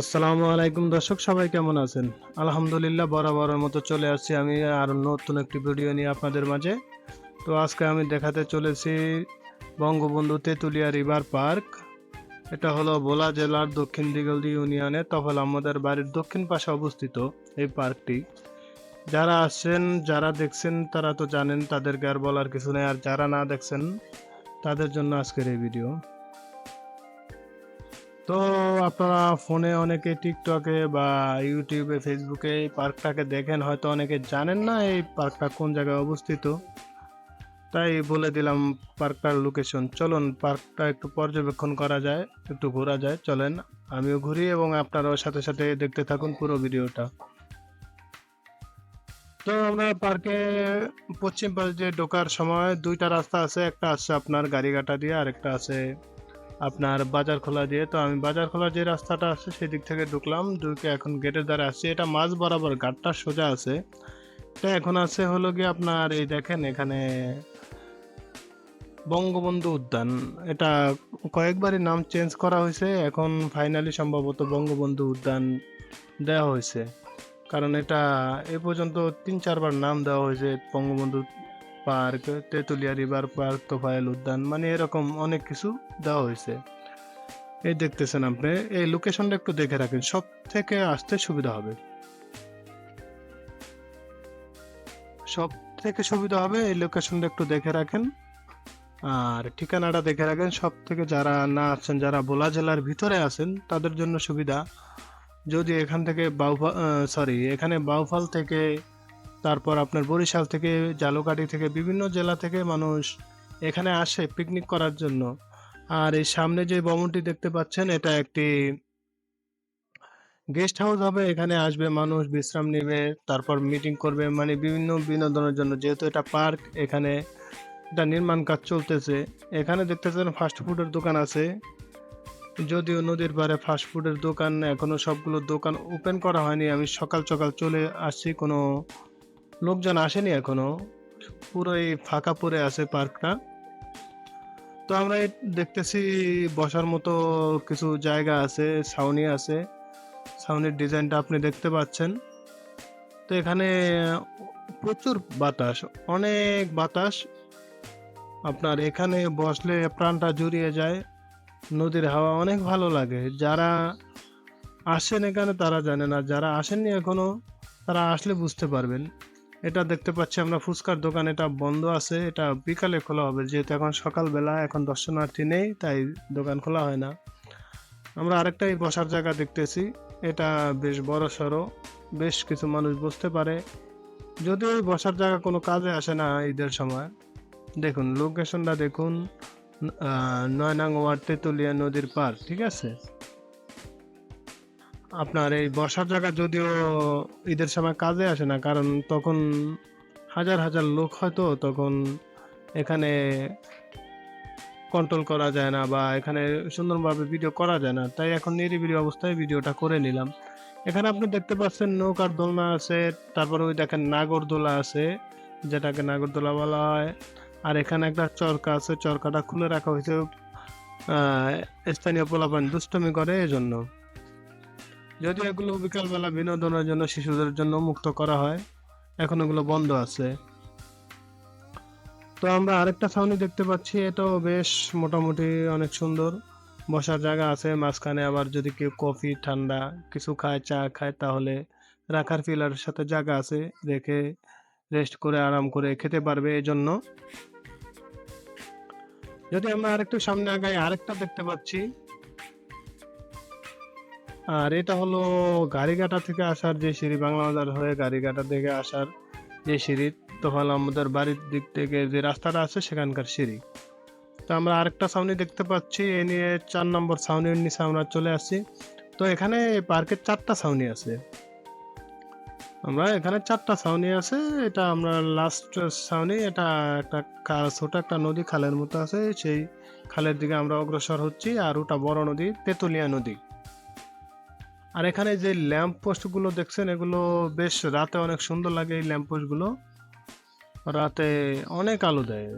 আসসালামু আলাইকুম দর্শক, সবাই কেমন আছেন? আলহামদুলিল্লাহ বরাবরের মতো চলে আসছি আমি আর নতুন একটি ভিডিও নিয়ে আপনাদের মাঝে। তো আজকে আমি দেখাতে চলেছি বঙ্গবন্ধু তেঁতুলিয়া রিভার পার্ক। এটা হলো ভোলা জেলার দক্ষিণ দিগলদি ইউনিয়নে তফল আমাদের বাড়ির দক্ষিণ পাশে অবস্থিত এই পার্কটি। যারা আসছেন, যারা দেখছেন, তারা তো জানেন, তাদেরকে আর বলার কিছু নেই। আর যারা না দেখছেন, তাদের জন্য আজকের এই ভিডিও। তো আপনারা ফোনে অনেকে টিকটকে বা ইউটিউবে ফেসবুকে এই পার্কটাকে দেখেন, হয়তো অনেকে জানেন না এই পার্কটা কোন জায়গায় অবস্থিত। তাই বলে দিলাম পার্কটার লোকেশন চলুন, পার্কটা একটু পর্যবেক্ষণ করা যায়, একটু ঘোরা যায়, চলেন। আমিও ঘুরি এবং আপনারাও সাথে সাথে দেখতে থাকুন পুরো ভিডিওটা। তো আমরা পার্কে পশ্চিম পাশ দিয়ে ঢোকার সময় দুইটা রাস্তা আছে, একটা আছে আপনার গাড়িঘাটা দিয়ে আর একটা আছে আপনার বাজার খোলা দিয়ে, তো আমি বাজার খোলা যে রাস্তাটা আছে সেই দিক থেকে ঢুকলাম, ঢুকে এখন গেটের দ্বারা আসছি। এটা মাঝ বরাবর ঘাটটা সোজা আছে। এটা এখন আছে হলো গিয়ে আপনার এই দেখেন এখানে বঙ্গবন্ধু উদ্যান। এটা কয়েকবারই নাম চেঞ্জ করা হয়েছে, এখন ফাইনালি সম্ভবত বঙ্গবন্ধু উদ্যান দেওয়া হয়েছে। কারণ এটা এ পর্যন্ত তিন চারবার নাম দেওয়া হয়েছে Bangabandhu park Tetulia river park, Tofail উদ্যান মানে এরকম অনেক কিছু দেওয়া হয়েছে। এই দেখতেছেন আপনি, এই লোকেশনটা একটু দেখে রাখেন সব থেকে আসতে সুবিধা হবে। সব থেকে সুবিধা হবে এই লোকেশনটা একটু দেখে রাখেন। আর ঠিকানাটা দেখে রাখেন সব থেকে যারা না আছেন, যারা ভোলা জেলার ভিতরে আছেন, তাদের জন্য সুবিধা। যদি এখান থেকে বাউফা সরি এখানে বাউফাল থেকে তারপর আপনার বরিশাল থেকে জালুকাঠি থেকে, বিভিন্ন জেলা থেকে মানুষ এখানে আসে পিকনিক করার জন্য। আর এই সামনে যে ভবনটি দেখতে পাচ্ছেন, এটা একটি গেস্ট হাউস হবে। এখানে আসবে মানুষ, বিশ্রাম নেবে, তারপর মিটিং করবে মানে বিভিন্ন বিনোদনের জন্য। যেহেতু এটা পার্ক এখানে এটা নির্মাণ কাজ চলতেছে। এখানে দেখতেছেন ফাস্ট ফুডের দোকান আছে। যদিও নদীর পাড়ে ফাস্ট ফুডের দোকান, এখনও সবগুলো দোকান ওপেন করা হয়নি। আমি সকাল সকাল চলে আসছি, কোনো লোকজন আসেনি এখনও। পুরোই ফাঁকা পড়ে আছে পার্কটা। তো আমরা দেখতেছি বসার মতো কিছু জায়গা আছে, ছাউনি আছে। ছাউনির ডিজাইনটা আপনি দেখতে পাচ্ছেন। তো এখানে প্রচুর বাতাস, অনেক বাতাস। আপনার এখানে বসলে প্রাণটা জুড়িয়ে যায়, নদীর হাওয়া অনেক ভালো লাগে। যারা আসেন এখানে তারা জানে না, যারা আসেননি এখনও, তারা আসলে বুঝতে পারবেন। এটা দেখতে পাচ্ছি আমরা ফুচকার দোকান এটা বন্ধ আছে এটা বিকালে খোলা হবে যেহেতু এখন সকালবেলা এখন দর্শনার্থী নেই তাই দোকান খোলা হয় না। আমরা আরেকটাই বসার জায়গা দেখতেছি এটা বেশ বড় সড়ো বেশ কিছু মানুষ বসতে পারে। যদিও এই বসার জায়গা কোনো কাজে আসে না ঈদের সময়। দেখুন লোকেশনটা দেখুন আহ, নয় নং ওয়ার্ড তেঁতুলিয়া নদীর পার ঠিক আছে? আপনার এই বসার জায়গা যদিও ঈদের সময় কাজে আসে না, কারণ তখন হাজার হাজার লোক হয়তো তখন এখানে কন্ট্রোল করা যায় না বা এখানে সুন্দরভাবে ভিডিও করা যায় না। তাই এখন নিরিবিলি অবস্থায় ভিডিওটা করে নিলাম। এখানে আপনি দেখতে পাচ্ছেন নৌকার দোলনা আছে, তারপরে ওই দেখেন নাগরদোলা আছে, যেটাকে নাগরদোলা বলা হয়। আর এখানে একটা চরকা আছে, চরকাটা খুলে রাখা হয়েছে স্থানীয় পোলাপান দুষ্টমি করে এজন্য। যদিও এগুলো বিকালবেলা বিনোদনের জন্য শিশুদের জন্য মুক্ত করা হয়, এখন এগুলো বন্ধ আছে। তো আমরা আরেকটা ছাউনি দেখতে পাচ্ছি, এটাও বেশ মোটামুটি অনেক সুন্দর। বসার জায়গা আছে, মাঝখানে আবার যদি কেউ কফি, ঠান্ডা কিছু খায়, চা খায়, তাহলে রাখার পিলারের সাথে জায়গা আছে, রেখে রেস্ট করে, আরাম করে খেতে পারবে এই জন্য যদি আমরা আরেকটু সামনে আগাই, আরেকটা দেখতে পাচ্ছি। আর এটা হলো গাড়িঘাটা থেকে আসার যে সিঁড়ি, বাংলা বাজার হয়ে গাড়িঘাটা থেকে আসার যে সিঁড়ি তখন আমাদের বাড়ির দিক থেকে যে রাস্তাটা আছে সেখানকার সিঁড়ি। তো আমরা আরেকটা ছাউনি দেখতে পাচ্ছি, এ নিয়ে চার নম্বর ছাউনির নিচে আমরা চলে আসছি। তো এখানে পার্কের চারটা ছাউনি আছে। আমরা এখানে চারটা ছাউনি আছে, এটা আমরা লাস্ট ছাউনি, এটা একটা ছোট একটা নদী, খালের মতো আছে, সেই খালের দিকে আমরা অগ্রসর হচ্ছি, আর ওটা বড় নদী, তেঁতুলিয়া নদী। আর এখানে যে ল্যাম্প পোস্টগুলো দেখছেন, এগুলো বেশ রাতে অনেক সুন্দর লাগে এই ল্যাম্প পোস্টগুলো রাতে অনেক আলো দেয়।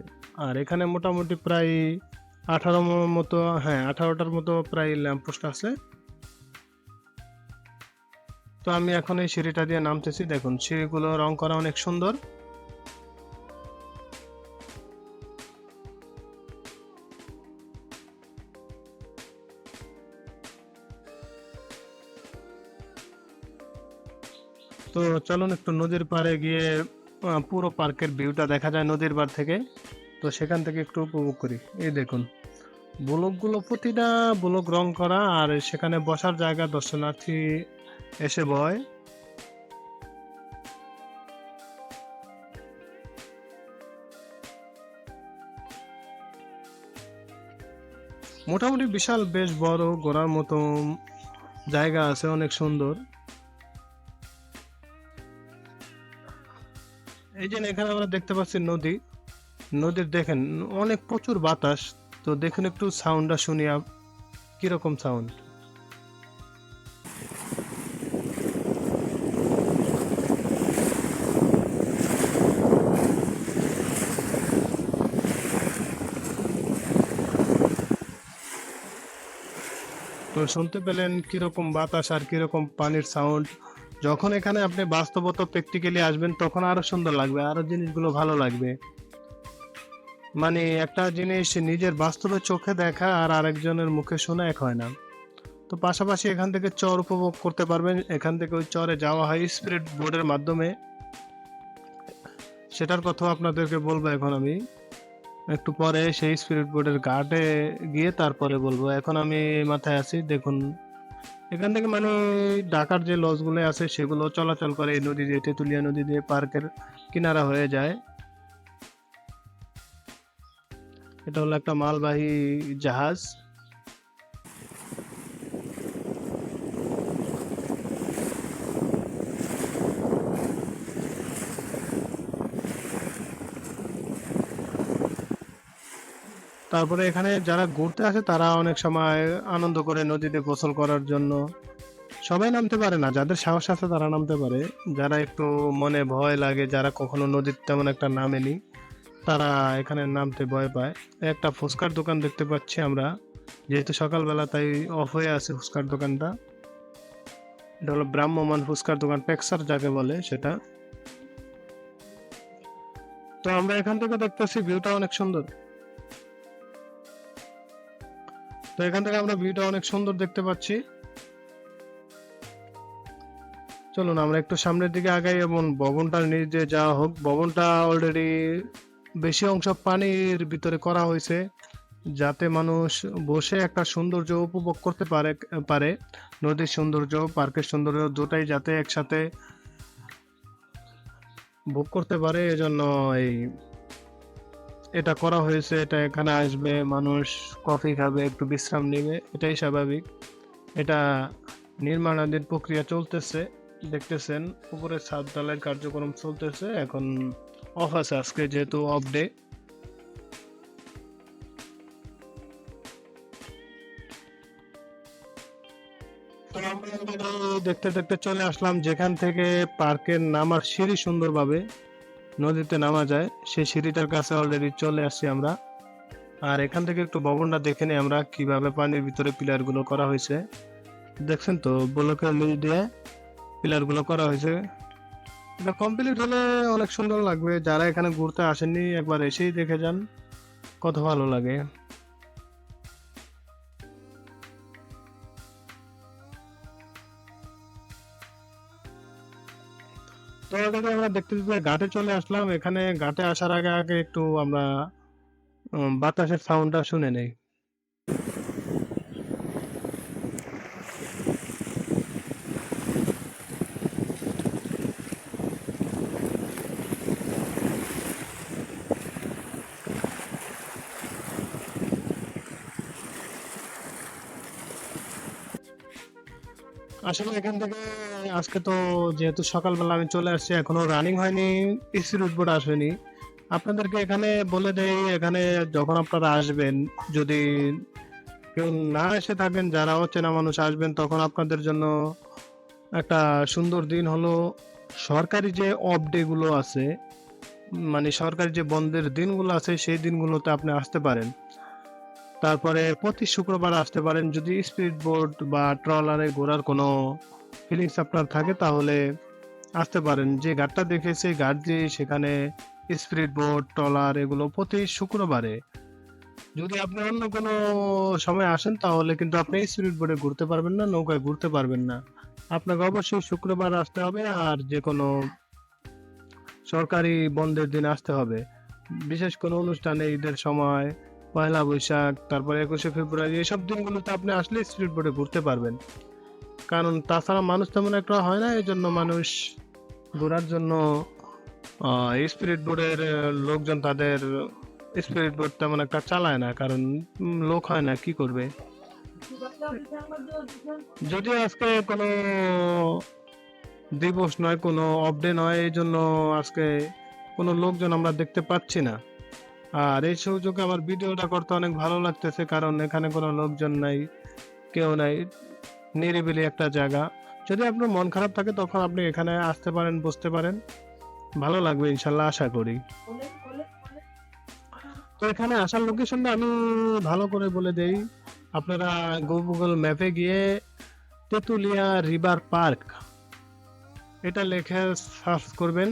আর এখানে মোটামুটি প্রায় আঠারো মতো হ্যাঁ আঠারোটার মতো প্রায় ল্যাম্প পোস্ট আছে। তো আমি এখন এই সিঁড়িটা দিয়ে নামতেছি। দেখুন, সিঁড়িগুলো রং করা অনেক সুন্দর। তো চলুন একটু নদীর পাড়ে গিয়ে পুরো পার্কের ভিউটা দেখা যায় নদীর পাড় থেকে। তো সেখান থেকে একটু উপভোগ করি। এই দেখুন, ব্লকগুলো প্রতিটা ব্লক রং করা আর সেখানে বসার জায়গা দর্শনার্থী এসে বয়। মোটামুটি বিশাল, বেশ বড়, ঘোরার মতো জায়গা আছে, অনেক সুন্দর। এই যে এখানে আমরা দেখতে পাচ্ছি নদী। নদীর দেখেন, অনেক প্রচুর বাতাস। তো দেখুন একটু সাউন্ডটা শুনি কীরকম সাউন্ড তো শুনতে পেলেন কীরকম বাতাস আর কীরকম পানির সাউন্ড যখন এখানে আপনি বাস্তবত প্র্যাকটিক্যালি আসবেন, তখন আরও সুন্দর লাগবে, আরও জিনিসগুলো ভালো লাগবে। মানে একটা জিনিস নিজের বাস্তবে চোখে দেখা আর আরেকজনের মুখে শোনা এক হয় না। তো পাশাপাশি এখান থেকে চর উপভোগ করতে পারবেন। এখান থেকে ওই চরে যাওয়া হয় স্পিরিট বোর্ডের মাধ্যমে। সেটার কথা আপনাদেরকে বলব এখন আমি। একটু পরে সেই স্পিরিট বোর্ডের ঘাটে গিয়ে তারপরে বলব। এখন আমি মাথায় আছি, দেখুন। এখান থেকে মানে ঢাকার যে লজগুলো আছে সেগুলো চলাচল করে এই নদী দিয়ে, তেঁতুলিয়া নদী দিয়ে পার্কের কিনারা হয়ে যায়। এটা হলো একটা মালবাহী জাহাজ। তারপরে এখানে যারা ঘুরতে আসে, তারা অনেক সময় আনন্দ করে নদীতে গোসল করার জন্য। সবাই নামতে পারে না, যাদের সাহস আছে তারা নামতে পারে। যারা একটু মনে ভয় লাগে, যারা কখনো নদীর তেমন একটা নামেনি, তারা এখানে নামতে ভয় পায়। একটা ফুচকার দোকান দেখতে পাচ্ছি আমরা। যেহেতু সকালবেলা তাই অফ হয়ে আছে ফুচকার দোকানটা। এটা হলো ব্রাহ্মমান ফুচকার দোকান, পেক্সার যাকে বলে সেটা। তো আমরা এখান থেকে দেখতেছি ভিউটা অনেক সুন্দর। তো এখান থেকে আমরা ভিউটা অনেক সুন্দর দেখতে পাচ্ছি। চলুন, আমরা একটু সামনের দিকে আগাই এবং ভবনটার নিচ দিয়ে যাওয়া হোক। ভবনটা অলরেডি বেশি অংশ পানির ভিতরে করা হয়েছে, যাতে মানুষ বসে একটা সৌন্দর্য উপভোগ করতে পারে পারে। নদীর সৌন্দর্য, পার্কের সৌন্দর্য দুটাই যাতে একসাথে ভোগ করতে পারে। এজন্য এই এটা করা হয়েছে, এটা এখানে আসবে, মানুষ কফি খাবে, একটু বিশ্রাম নেবে, এটাই স্বাভাবিক। এটা নির্মাণাধীন প্রক্রিয়া চলতেছে, দেখতেছেন, উপরে ছাদ ঢালাইয়ের কার্যক্রম চলতেছে, এখন অফ আছে আজকে যেহেতু অফ ডে দেখতে দেখতে চলে আসলাম, যেখান থেকে পার্কের নামার সিঁড়ি সুন্দরভাবে। নদীতে নামা যায়, সেই সিঁড়িটার কাছে অলরেডি চলে আসছি আমরা। আর এখান থেকে একটু ভবনটা দেখে নিই আমরা কীভাবে পানির ভিতরে পিলারগুলো করা হয়েছে। দেখছেন তো ব্লকের মিল দিয়ে পিলারগুলো করা হয়েছে। এটা কমপ্লিট হলে অনেক সুন্দর লাগবে। যারা এখানে ঘুরতে আসেননি, একবার এসেই দেখে যান, কত ভালো লাগে। তো এখানে আমরা দেখতে দেখতে ঘাটে চলে আসলাম। এখানে ঘাটে আসার আগে আগে একটু আমরা বাতাসের সাউন্ডটা শুনে নেই। আসলে এখান থেকে আজকে তো যেহেতু সকালবেলা আমি চলে আসছি, এখনও রানিং হয়নি স্পিড বোট আসেনি। আপনাদেরকে এখানে বলে দেই, এখানে যখন আপনারা আসবেন, যদি কেউ না এসে থাকেন, যারা অচেনা মানুষ আসবেন, তখন আপনাদের জন্য একটা সুন্দর দিন হলো, সরকারি যে অফ ডেগুলো আছে মানে সরকারি যে বন্ধের দিনগুলো আছে, সেই দিনগুলোতে আপনি আসতে পারেন। তারপরে প্রতি শুক্রবার আসতে পারেন, যদি স্পিড বোট বা ট্রলারে ঘোরার কোনো ফিলিংস আপনার থাকে, তাহলে আসতে পারেন। যে ঘাটটা দেখেছি ঘাট দিয়ে সেখানে স্পিড বোট ট্রলার এগুলো প্রতি শুক্রবারে। যদি আপনি অন্য কোনো সময় আসেন, তাহলে কিন্তু আপনি স্পিড বোটে ঘুরতে পারবেন না, নৌকায় ঘুরতে পারবেন না। আপনাকে অবশ্যই শুক্রবার আসতে হবে আর যে কোনো সরকারি বন্ধের দিন আসতে হবে। বিশেষ কোনো অনুষ্ঠানে, ঈদের সময়, পয়লা বৈশাখ, তারপরে একুশে ফেব্রুয়ারি এইসব দিনগুলোতে আপনি আসলে স্পিড বোটে ঘুরতে পারবেন। কারণ তাছাড়া মানুষ তেমন একটা হয় না, এই জন্য মানুষ ঘোরার জন্য স্পিরিট বোর্ডের লোকজন তাদের স্পিরিট বোর্ড তেমন একটা চালায় না, কারণ লোক হয় না, কি করবে? যদি আজকে কোনো দিবস নয়, কোনো অফডে নয়, এই জন্য আজকে কোনো লোকজন আমরা দেখতে পাচ্ছি না। আর এই সুযোগে আমার ভিডিওটা করতে অনেক ভালো লাগতেছে, কারণ এখানে কোনো লোকজন নাই, কেউ নাই। নিরিবিলি একটা জায়গা। যদি আপনার মন খারাপ থাকে, তখন আপনি এখানে আসতে পারেন, বসতে পারেন। ভালো লাগবে, ইনশাল্লাহ আশা করি। তো এখানে আসার লোকেশনটা আমি ভালো করে বলে দেই। আপনারা গুগল ম্যাপে গিয়ে তেতুলিয়া রিভার পার্ক এটা লেখে সার্চ করবেন,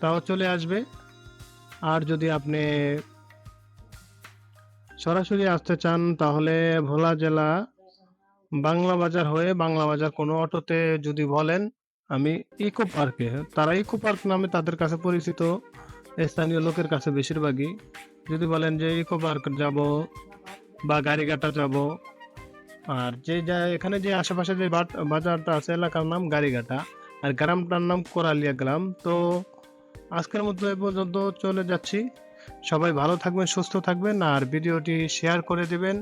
তাও চলে আসবে। আর যদি আপনি সরাসরি আসতে চান, তাহলে ভোলা জেলা বাংলা বাজার হয়ে বাংলা বাজার কোনো অটোতে যদি বলেন, আমি ইকো পার্কে, তারা ইকো পার্ক নামে তাদের কাছে পরিচিত। স্থানীয় লোকের কাছে বেশিরভাগই। যদি বলেন যে ইকো পার্ক যাব বা গাড়িঘাটা যাব, আর যে যা, এখানে যে আশেপাশে যে বাজারটা আছে, এলাকার নাম গাড়িঘাটা। আর গ্রামটার নাম কোরালিয়া গ্রাম। তো আজকের মতো এ পর্যন্ত চলে যাচ্ছি। সবাই ভালো থাকবেন, সুস্থ থাকবেন, আর ভিডিওটি শেয়ার করে দিবেন।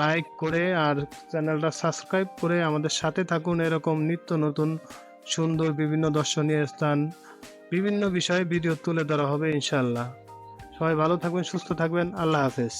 লাইক করে আর চ্যানেলটা সাবস্ক্রাইব করে আমাদের সাথে থাকুন এরকম নিত্য নতুন, সুন্দর বিভিন্ন দর্শনীয় স্থান, বিভিন্ন বিষয়ে ভিডিও তুলে ধরা হবে ইনশাল্লাহ সবাই ভালো থাকবেন, সুস্থ থাকবেন, আল্লাহ হাফেজ।